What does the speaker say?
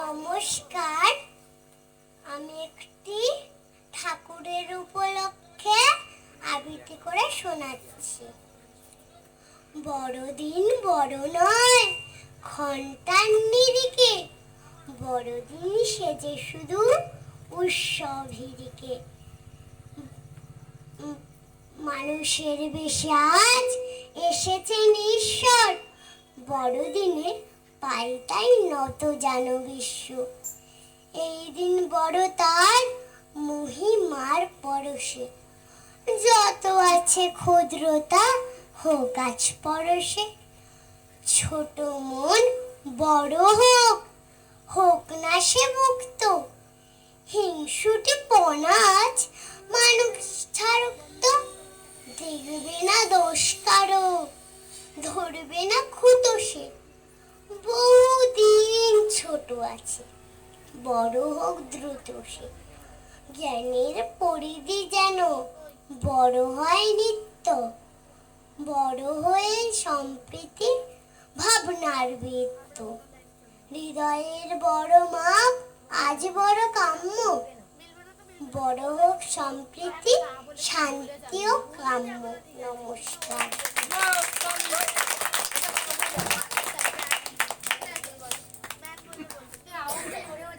নমস্কার। আমি একটি ঠাকুরের উপলক্ষে আবৃত্তি করে শোনাচ্ছি। বড়দিন বড় নয় ঘণ্টার নিরিকে বড়দিন সেজে শুধু উৎসব হিরিকে মানুষের বেশি আজ এসেছেন ঈশ্বর বড়দিনে পাল্টাই নত জানো বিশ্ব। এই দিন বড় তার মহিমার পরশে। যত আছে ক্ষুদ্রতা হোক আজ পরশে। ছোট মন বড় হোক হোক না সে মুক্ত। হিংসুটি পনাজ মানুষ ছাড়ুক তো দেখবে না দোষ কারও, ধরবে না খুতো সে। বহুদিন ছোট আছে, বড় হোক দ্রুত সে। জ্ঞানের পরিধি যেন বড় হয় নিত্য, বড় হয়ে সম্প্রীতি ভাবনার বৃত্ত। হৃদয়ের বড় মাপ, আজ বড় কাম্য। বড় হোক সম্প্রীতি, শান্তি ও কাম্য। নমস্কার।